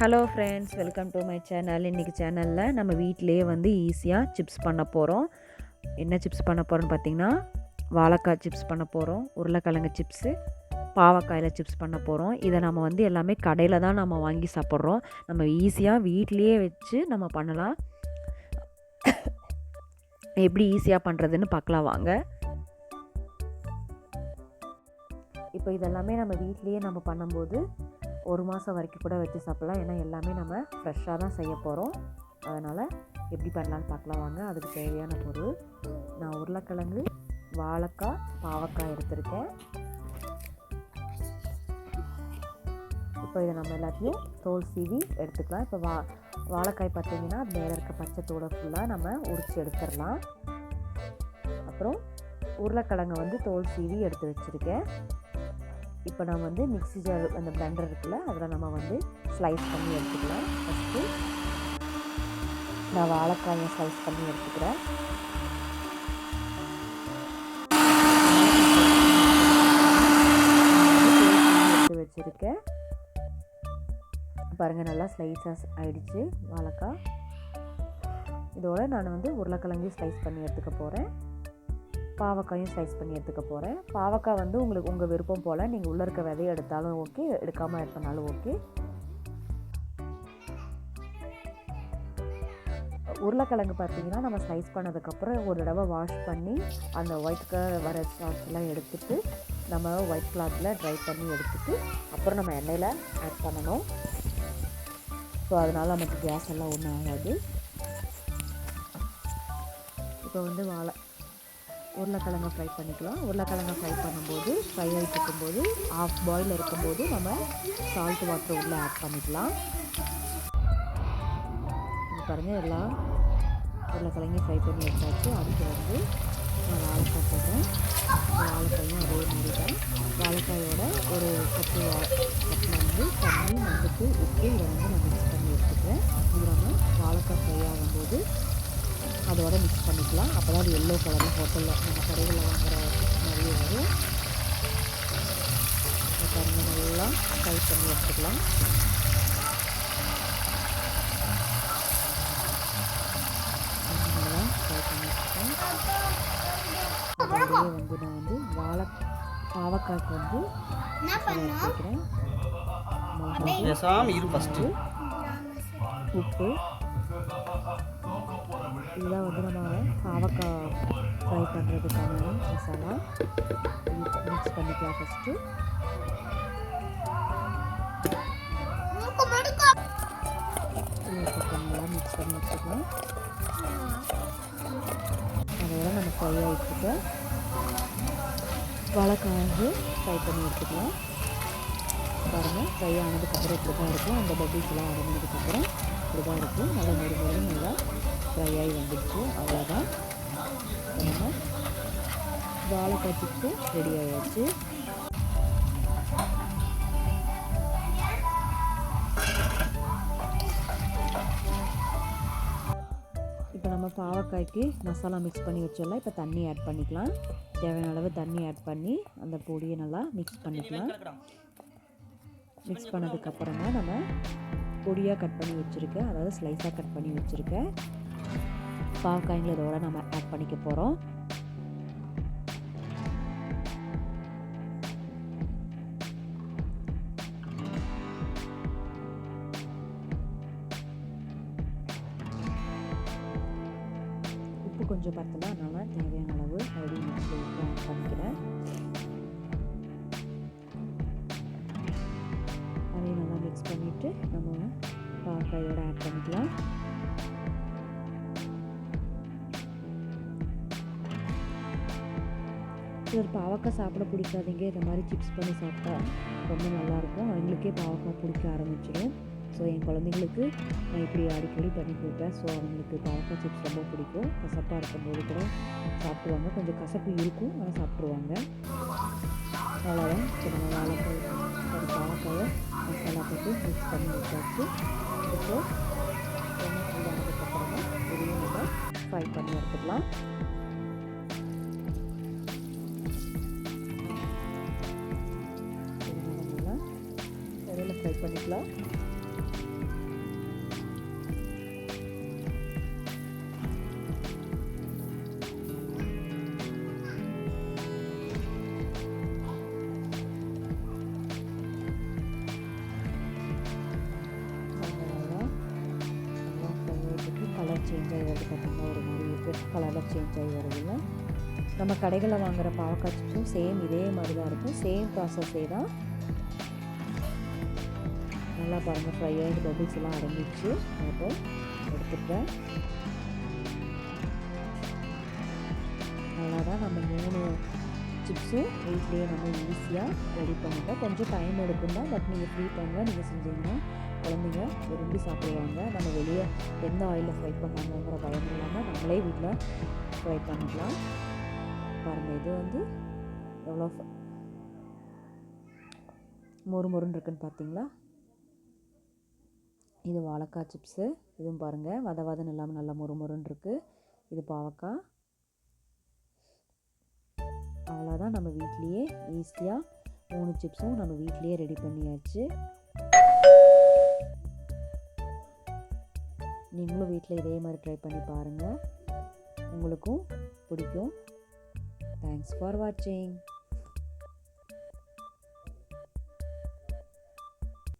Hello friends welcome to my channel இன்றைக்கி சேனலில் நம்ம வீட்டிலேயே வந்து ஈஸியாக சிப்ஸ் பண்ண போகிறோம் என்ன சிப்ஸ் பண்ண போகிறோம்னு பார்த்திங்கன்னா வாழைக்காய் சிப்ஸ் பண்ண போகிறோம் உருளைக்கிழங்கு சிப்ஸு பாவக்காயில் சிப்ஸ் பண்ண போகிறோம் இதை நம்ம வந்து எல்லாமே கடையில் தான் நம்ம வாங்கி சாப்பிட்றோம். நம்ம ஈஸியாக வீட்லேயே வச்சு நம்ம பண்ணலாம். எப்படி ஈஸியாக பண்ணுறதுன்னு பார்க்கலாம் வாங்க. இப்போ இதெல்லாமே நம்ம வீட்லேயே நம்ம பண்ணும்போது ஒரு மாதம் வரைக்கும் கூட வச்சு சாப்பிட்லாம். ஏன்னா எல்லாமே நம்ம ஃப்ரெஷ்ஷாக தான் செய்ய போகிறோம் அதனால் எப்படி பண்ணலான்னு பார்க்கலாம் வாங்க. அதுக்கு தேவையான பொருள். நான் உருளைக்கிழங்கு வாழைக்காய் பாவக்காய் எடுத்திருக்கேன். இப்போ இதை நம்ம எல்லாத்தையும் தோல் சீவி எடுத்துக்கலாம். இப்போ வா வாழைக்காய் பார்த்தீங்கன்னா மேலே இருக்க பச்சை தோலை ஃபுல்லாக நம்ம உரித்து எடுத்துடலாம். அப்புறம் உருளைக்கிழங்கை வந்து தோல் சீவி எடுத்து வச்சுருக்கேன். இப்போ நான் வந்து மிக்ஸி ஜார் அந்த பிளண்டர் இருக்குல்ல அதில் நம்ம வந்து ஸ்லைஸ் பண்ணி எடுத்துக்கலாம். ஃபஸ்ட்டு நான் வாழைக்காயை ஸ்லைஸ் பண்ணி எடுத்துக்கிறேன். எடுத்து வச்சுருக்கேன். பாருங்கள் நல்லா ஸ்லைஸாக ஆயிடுச்சு வாழைக்காய். இதோட நான் வந்து உருளைக்கிழங்கு ஸ்லைஸ் பண்ணி எடுத்துக்க போகிறேன் பாவக்காயும் ஸ்லைஸ் பண்ணி எடுத்துக்க போகிறேன் பாவக்காய் வந்து உங்களுக்கு உங்கள் விருப்பம் போல் நீங்கள் உள்ளே இருக்க விதையை எடுத்தாலும் ஓகே எடுக்காமல் எடுத்தனாலும் ஓகே உருளைக்கிழங்கு பார்த்தீங்கன்னா நம்ம ஸ்லைஸ் பண்ணதுக்கப்புறம் ஒரு தடவை வாஷ் பண்ணி அந்த ஒயிட் கலர் வர சாஸ்லாம் எடுத்துட்டு நம்ம ஒயிட் கிளாத்தில் ட்ரை பண்ணி எடுத்துட்டு அப்புறம் நம்ம எண்ணெயில் ஆட் பண்ணணும். ஸோ அதனால் நமக்கு கேஸ் எல்லாம் ஒன்றும் ஆகாது. இப்போ வந்து வாழை உருளைக்கிழங்கை ஃப்ரை பண்ணிக்கலாம். உருளைக்கிழங்கை ஃப்ரை பண்ணும்போது ஃப்ரை ஆகிட்டு இருக்கும்போது ஆஃப் பாயில் இருக்கும்போது நம்ம சால்ட் வாட்டர் உள்ளே ஆட் பண்ணிக்கலாம். இது பாருங்கள் எல்லாம் உருளைக்கிழங்கையும் ஃப்ரை பண்ணி வச்சாச்சு. அதுக்கு வந்து நான் வாழைக்காய் போடுறேன். வாழைக்காயும் அதே மாதிரி தான். வாழைக்காயோட ஒரு கப்பு கப்பில் பண்ணிக்கலாம் அப்போ தான் அது எல்லோ கலரில் ஹோட்டலில் நம்ம கடைகளில் வாங்குற மாதிரியே வரும். பாருங்கள் நல்லா ஃப்ரை பண்ணி எடுத்துக்கலாம். நல்லா ஃப்ரை பண்ணி எடுத்துக்கலாம். வந்து நான் வந்து வாழை பாவக்காய்க்கு வந்து எடுத்துக்கிறேன். உப்பு இதெல்லாம் வந்து நம்ம பாவக்காய் ஃப்ரை பண்ணுறதுக்கான மசாலா மிக்ஸ் பண்ணிக்கலாம் ஃபஸ்ட்டு நல்லா மிக்ஸ் பண்ணி வச்சுக்கலாம். அதோட நம்ம ஃப்ரை ஆகிட்டு வாழைக்காய் ஃப்ரை பண்ணி எடுத்துக்கலாம். பாருங்கள் ஃப்ரை ஆனதுக்கப்புறம் இப்படி தான் இருக்கும். அந்த பபிள்ஸ் அடங்கினதுக்கப்புறம் இப்படி தான் இருக்கும். நல்லா மறுபடியும் நல்லா ஃப்ரை ஆகி வந்துடுச்சு. அவ்வளோதான் நம்ம வாழைக்காய் சிப்ஸு ரெடி ஆகிடுச்சு இப்போ நம்ம பாவக்காய்க்கு மசாலா மிக்ஸ் பண்ணி வச்சிடலாம். இப்போ தண்ணி ஆட் பண்ணிக்கலாம். தேவையான அளவு தண்ணி ஆட் பண்ணி அந்த பொடியை நல்லா மிக்ஸ் பண்ணிக்கலாம். மிக்ஸ் பண்ணதுக்கப்புறமா நம்ம பொடியாக கட் பண்ணி வச்சுருக்கேன் அதாவது ஸ்லைஸாக கட் பண்ணி வச்சுருக்கேன் பாவக்காய்களை இதோட நம்ம ஆட் பண்ணிக்க போகிறோம் உப்பு கொஞ்சம் பார்த்தலாம் அதனால் தேவையான அளவு மறுபடியும் மிக்ஸில் உப்பு ஆட் பண்ணிக்கிறேன். அதையும் நல்லா மிக்ஸ் பண்ணிவிட்டு நம்ம பாவக்காயோட சிலர் பாவக்காய் சாப்பிட பிடிக்காதீங்க. இந்த மாதிரி சிப்ஸ் பண்ணி சாப்பிட்டா ரொம்ப நல்லாயிருக்கும். அவங்களுக்கே பாவக்காய் பிடிக்க ஆரம்பிச்சிடும். ஸோ என் குழந்தைங்களுக்கு நான் இப்படி அடிக்கடி பண்ணி கொடுப்பேன். ஸோ அவங்களுக்கு பாவக்காய் சிப்ஸ் ரொம்ப பிடிக்கும். கசப்பாக இருக்கும்போது கூட சாப்பிடுவாங்க. கொஞ்சம் கசப்பு இருக்கும் ஆனால் சாப்பிட்ருவாங்க அவ்வளோதான் சின்ன வாழைக்காய் ஒரு பாவக்காயை மசாலா போட்டு மிக்ஸ் பண்ணி வச்சாச்சு. இப்போது எண்ணெய் சூடானதுக்கப்புறமா இதையும் நம்ம ஃப்ரை பண்ணி எடுத்துக்கலாம். ஆட் பண்ணிக்கலாம். கலர் சேஞ்ச் ஆகிறது ஒரு மாதிரி சேஞ்ச் ஆகி வருதுங்க நம்ம கடைகளில் வாங்குகிற பாவக்காய் சிப்ஸும் சேம் இதே மாதிரி தான் இருக்கும் சேம் ப்ராசஸ்ஸே தான் நல்லா பாருங்கள் ஃப்ரை ஆகி பபிள்ஸ் எல்லாம் அடங்கிடுச்சு. அப்போ எடுத்துட்டேன் அவ்வளோதான் நம்ம மூணு சிப்ஸும் வீட்லேயே நம்ம ஈஸியாக ரெடி பண்ணிட்டோம். கொஞ்சம் டைம் எடுக்கும் தான் பட் நீங்கள் ஃப்ரீ டைமில் நீங்கள் செஞ்சீங்கன்னா குழந்தைங்க விரும்பி சாப்பிடுவாங்க. நம்ம வெளியே எந்த ஆயிலில் ஃப்ரை பண்ணாங்கிற பயம் இல்லாமல் நம்மளே வீட்டில் ஃப்ரை பண்ணிக்கலாம். பாருங்கள் இது வந்து எவ்வளோ மொறு மொறுன்னு இருக்குன்னு பார்த்தீங்களா இது வாழைக்காய் சிப்ஸு இதுவும் பாருங்கள் வத வதன்னு இல்லாமல் நல்லா மொறு மொறுன்னு இருக்குது இது பாவக்காய். அவ்வளோதான் நம்ம வீட்லேயே ஈஸியாக மூணு சிப்ஸும் நம்ம வீட்லேயே ரெடி பண்ணியாச்சு. நீங்களும் வீட்டில் இதே மாதிரி ட்ரை பண்ணி பாருங்கள் உங்களுக்கும் பிடிக்கும். தேங்க்ஸ் ஃபார் வாட்சிங்